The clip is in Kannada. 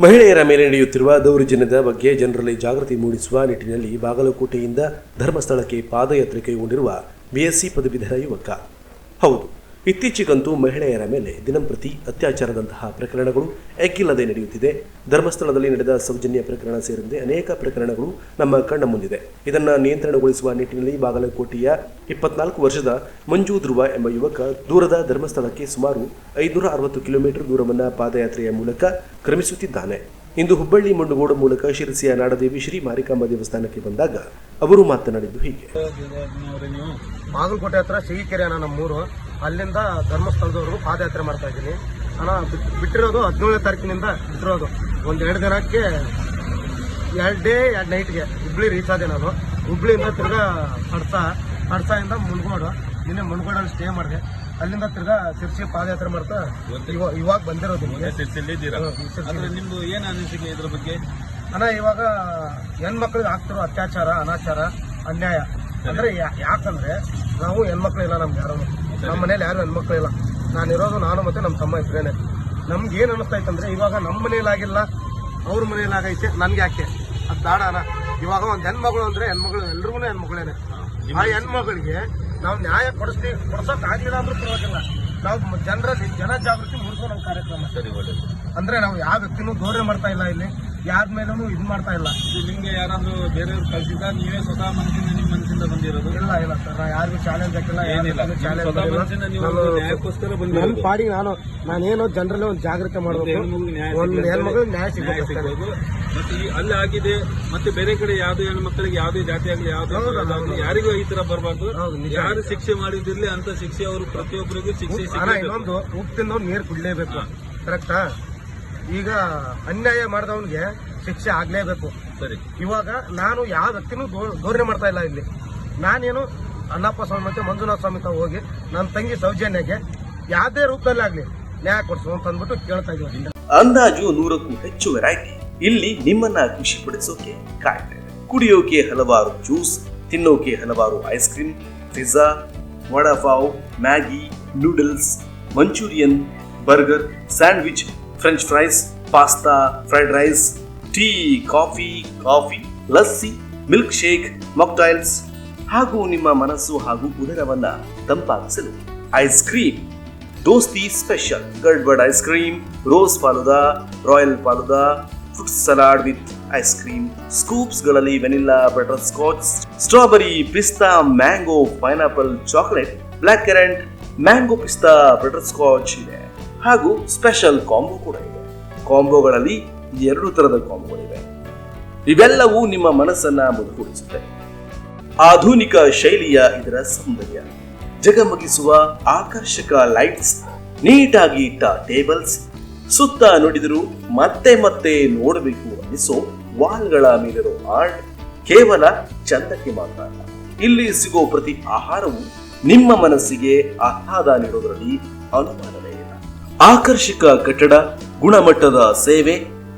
ಮಹಿಳೆಯರ ಮೇಲೆ ನಡೆಯುತ್ತಿರುವ ದೌರ್ಜನ್ಯದ ಬಗ್ಗೆ ಜನರಲ್ಲಿ ಜಾಗೃತಿ ಮೂಡಿಸುವ ನಿಟ್ಟಿನಲ್ಲಿ ಬಾಗಲಕೋಟೆಯಿಂದ ಧರ್ಮಸ್ಥಳಕ್ಕೆ ಪಾದಯಾತ್ರೆ ಕೈಗೊಂಡಿರುವ ಬಿಎಸ್ಸಿ ಪದವೀಧರ ಯುವಕ. ಹೌದು ಇತ್ತೀಚೆಗಂತೂ ಮಹಿಳೆಯರ ಮೇಲೆ ದಿನಂಪ್ರತಿ ಅತ್ಯಾಚಾರದಂತಹ ಪ್ರಕರಣಗಳು ಎಕ್ಕಿಲ್ಲದೆ ನಡೆಯುತ್ತಿದೆ. ಧರ್ಮಸ್ಥಳದಲ್ಲಿ ನಡೆದ ಸೌಜನ್ಯ ಪ್ರಕರಣ ಸೇರಿದಂತೆ ಅನೇಕ ಪ್ರಕರಣಗಳು ನಮ್ಮ ಕಣ್ಣ ಮುಂದಿದೆ. ಇದನ್ನು ನಿಯಂತ್ರಣಗೊಳಿಸುವ ನಿಟ್ಟಿನಲ್ಲಿ ಬಾಗಲಕೋಟೆಯ ಇಪ್ಪತ್ನಾಲ್ಕು ವರ್ಷದ ಮಂಜು ಧ್ರುವ ಎಂಬ ಯುವಕ ದೂರದ ಧರ್ಮಸ್ಥಳಕ್ಕೆ ಸುಮಾರು ಐದುನೂರ ಅರವತ್ತು ಕಿಲೋಮೀಟರ್ ದೂರವನ್ನು ಪಾದಯಾತ್ರೆಯ ಮೂಲಕ ಕ್ರಮಿಸುತ್ತಿದ್ದಾನೆ. ಇಂದು ಹುಬ್ಬಳ್ಳಿ ಮಂಡುಗೋಡು ಮೂಲಕ ಶಿರಸಿಯ ನಾಡದೇವಿ ಶ್ರೀ ಮಾರಿಕಾಂಬ ದೇವಸ್ಥಾನಕ್ಕೆ ಬಂದಾಗ ಅವರು ಮಾತನಾಡಿದ್ದು ಹೀಗೆ. ಬಾಗಲಕೋಟೆ ಹತ್ರ ಸಿಹಿಕೆರೆ ನಮ್ಮೂರು. ಅಲ್ಲಿಂದ ಧರ್ಮಸ್ಥಳದವರೆಗೂ ಪಾದಯಾತ್ರೆ ಮಾಡ್ತಾ ಇದ್ದೀನಿ. ಅಣ್ಣ ಬಿಟ್- ಬಿಟ್ಟಿರೋದು ಹದಿನೇಳನೇ ತಾರೀಕಿನಿಂದ ಬಿಟ್ಟಿರೋದು. ಒಂದು ಎರಡು ದಿನಕ್ಕೆ ಎರಡು ಡೇ ಎರಡು ನೈಟ್ಗೆ ಹುಬ್ಳಿ ರೀಚ್ ಆದೆ ನಾನು. ಹುಬ್ಳಿಯಿಂದ ತಿರ್ಗಾ ಪಡ್ಸ ಹಡ್ಸದಿಂದ ಮುನ್ಗೋಡು ನಿನ್ನೆ ಮುನ್ಗೋಡಲ್ಲಿ ಸ್ಟೇ ಮಾಡಿದೆ. ಅಲ್ಲಿಂದ ತಿರ್ಗಾ ಶಿರ್ಸಿ ಪಾದಯಾತ್ರೆ ಮಾಡ್ತಾ ಇವ- ಇವಾಗ ಬಂದಿರೋದು ನಿಮ್ದು ಏನು ಅನಿಸಿಕೆ ಇದ್ರ ಬಗ್ಗೆ? ಅಣ್ಣ ಇವಾಗ ಹೆಣ್ಮಕ್ಳಿಗೆ ಆಗ್ತಿರೋ ಅತ್ಯಾಚಾರ ಅನಾಚಾರ ಅನ್ಯಾಯ. ಅಂದ್ರೆ ಯಾಕಂದ್ರೆ ನಾವು ಹೆಣ್ಮಕ್ಳು ಇಲ್ಲ ನಮ್ಗೆ ಯಾರು ನಮ್ಮ ಮನೇಲಿ ಯಾರು ಹೆಣ್ಮಕ್ಳಿಲ್ಲ ನಾನಿರೋದು ನಾನು ಮತ್ತೆ ನಮ್ಮ ತಮ್ಮ ಇದ್ರೇನೆ ನಮ್ಗೆ ಏನ್ ಅನಿಸ್ತಾ ಇತ್ತಂದ್ರೆ ಇವಾಗ ನಮ್ಮ ಮನೇಲಾಗಿಲ್ಲ ಅವ್ರ ಮನೇಲಾಗೈತೆ ನನ್ಗೆ ಯಾಕೆ? ಅದು ದಾಡಾನ ಇವಾಗ ಒಂದು ಹೆಣ್ಮಗಳು ಅಂದ್ರೆ ಹೆಣ್ಮಗಳು ಎಲ್ರಿಗೂ ಹೆಣ್ಮಗಳೇನೆ. ಆ ಹೆಣ್ಮಗಳಿಗೆ ನಾವು ನ್ಯಾಯ ಕೊಡಿಸ್ತೀವಿ ಕೊಡ್ಸಕ್ ಆಗಿಲ್ಲ ಅಂದ್ರೂ ಪರವಾಗಿಲ್ಲ. ನಾವು ಜನರಲ್ಲಿ ಜನ ಜಾಗೃತಿ ಮೂಡಿಸೋ ನಮ್ಮ ಕಾರ್ಯಕ್ರಮ. ಸರಿ ಅಂದ್ರೆ ನಾವು ಯಾವ ವ್ಯಕ್ತಿನೂ ಗೌರವ ಮಾಡ್ತಾ ಇಲ್ಲ ಇಲ್ಲಿ. ಯಾರ ಮೇಲೂ ಇದು ಮಾಡ್ತಾ ಇಲ್ಲ. ನಿಮಗೆ ಯಾರಾದ್ರೂ ಬೇರೆಯವ್ರು ಕಳಿಸಿದ ನೀವೇ ಸ್ವತಃ ಮನಸ್ಸಿಂದ ನಿಮ್ ಮನಸ್ಸಿಂದ ಬಂದಿರೋದು? ಇಲ್ಲ ಇಲ್ಲ ಸರ್ ನಾ ಯಾರಿಗೂ ಚಾಲೆಂಜ್ ಹಾಕಿಲ್ಲ ಏನಿಲ್ಲ. ಚಾಲೆಂಜ್ ಸ್ವತಃ ಮನಸ್ಸಿಂದ ನೀವು ಒಂದು ನ್ಯಾಯಕ್ಕೋಸ್ಕರ ನನ್ನ ಬಂದಿರೋದು ಪಾಡಿಗೆ ನಾನು ನಾನೇನೋ ಜನರಲ್ಲಿ ಒಂದು ಜಾಗೃತಿ ಮಾಡಬೇಕು. ಹೆಣ್ಮಗುಗೆ ನ್ಯಾಯ ಒಂದು ಸಿಗ್ಲಿ ನ್ಯಾಯ ನ್ಯಾಯ ಸಿಗಬೇಕು ಸಿಗ್ಬೋದು. ಮತ್ತೆ ಈ ಅಲ್ಲಿ ಆಗಿದೆ ಮತ್ತೆ ಬೇರೆ ಕಡೆ ಯಾವ್ದೇ ಹೆಣ್ಣು ಮಕ್ಕಳಿಗೆ ಯಾವ್ದೇ ಜಾತಿ ಆಗಲಿ ಯಾವ್ದೇ ಹೌದು, ಅದಾಗ್ಲಿ, ಯಾರಿಗೂ ಈ ತರ ಬರಬಾರ್ದು. ಹೌದು, ನಿಜ. ಯಾರು ಶಿಕ್ಷೆ ಮಾಡಿದಿರ್ಲಿ ಅಂತ ಶಿಕ್ಷೆ ಅವರು ಪ್ರತಿಯೊಬ್ಬರಿಗೂ ಶಿಕ್ಷೆ ಸಿಗಬೇಕು. ಇನ್ನೊಂದು ನೀರು ಕುಡ್ಲೇಬೇಕು. ಕರೆಕ್ಟಾ ಈಗ ಅನ್ಯಾಯ ಮಾಡಿದವನಿಗೆ ಶಿಕ್ಷೆ ಆಗ್ಲೇಬೇಕು. ಸರಿ. ಇವಾಗ ನಾನು ಯಾವ ವ್ಯಕ್ತಿನೂ ಧೋರಣೆ ಮಾಡ್ತಾ ಇಲ್ಲ ಇಲ್ಲಿ. ನಾನೇನು ಅಣ್ಣಪ್ಪ ಸ್ವಾಮಿ ಮತ್ತೆ ಮಂಜುನಾಥ ಸ್ವಾಮಿ ತಾವು ಹೋಗಿ ನನ್ನ ತಂಗಿ ಸೌಜನ್ಯಕ್ಕೆ ಯಾವುದೇ ರೂಪದಲ್ಲಿ ಆಗ್ಲಿ ನ್ಯಾಯ ಕೊಡಿಸು ಅಂತ ಅಂದ್ಬಿಟ್ಟು ಕೇಳ್ತಾ ಇದೀವಿ ಅಂದಾಜು ನೂರಕ್ಕೂ ಹೆಚ್ಚು ವೆರೈಟಿ ಇಲ್ಲಿ ನಿಮ್ಮನ್ನ ಖುಷಿಪಡಿಸೋಕೆ ಪಡಿಸೋಕೆ ಕುಡಿಯೋಕೆ ಹಲವಾರು ಜ್ಯೂಸ್ ತಿನ್ನೋಕೆ ಹಲವಾರು ice cream pizza vada pav Maggi noodles manchurian burger sandwich French fries pasta fried rice tea, coffee coffee, lassi milkshake mocktails ಹಾಗೂ ನಿಮ್ಮ ಮನಸ್ಸು ಹಾಗೂ ಉದರವನ್ನ ತಂಪಾಗಿಸಲು ice cream. Dosti special. Gadbad ice cream, rose falooda, royal falooda, fruit salad with ice cream. ಸ್ಕೂಪ್ಸ್ಗಳಲ್ಲಿ vanilla, butterscotch, strawberry, pista, mango, pineapple, chocolate blackcurrant, mango, pista, butterscotch ಇದೆ. ಹಾಗೂ ಸ್ಪೆಷಲ್ ಕಾಂಬೋ ಕೂಡ ಇದೆ. ಕಾಂಬೋಗಳಲ್ಲಿ ಎರಡು ತರದ ಕಾಂಬೋಗಳಿವೆ ಇವೆಲ್ಲವೂ ನಿಮ್ಮ ಮನಸ್ಸನ್ನ ಮುದುಗೂಡಿಸುತ್ತೆ ಆಧುನಿಕ ಶೈಲಿಯ ಇದರ ಸೌಂದರ್ಯ. ಜಗಮಗಿಸುವ ಆಕರ್ಷಕ ಲೈಟ್ಸ್, ನೀಟಾಗಿ ಇಟ್ಟ ಟೇಬಲ್ಸ್, ಸುತ್ತ ನುಡಿದರೂ ಮತ್ತೆ ಮತ್ತೆ ನೋಡಬೇಕು ಅನ್ನಿಸೋ ವಾಲ್ಗಳ ಮೇಲಿರೋ ಆರ್ಟ್ ಕೇವಲ ಚಂದಕ್ಕೆ ಮಾತ್ರ ಅಲ್ಲ. ಇಲ್ಲಿ ಸಿಗೋ ಪ್ರತಿ ಆಹಾರವು ನಿಮ್ಮ ಮನಸ್ಸಿಗೆ ಆಹ್ಲಾದ ನೀಡೋದರಲ್ಲಿ ಅನುಮಾನವೇ ಇಲ್ಲ. ಆಕರ್ಷಕ ಕಟ್ಟಡ, ಗುಣಮಟ್ಟದ ಸೇವೆ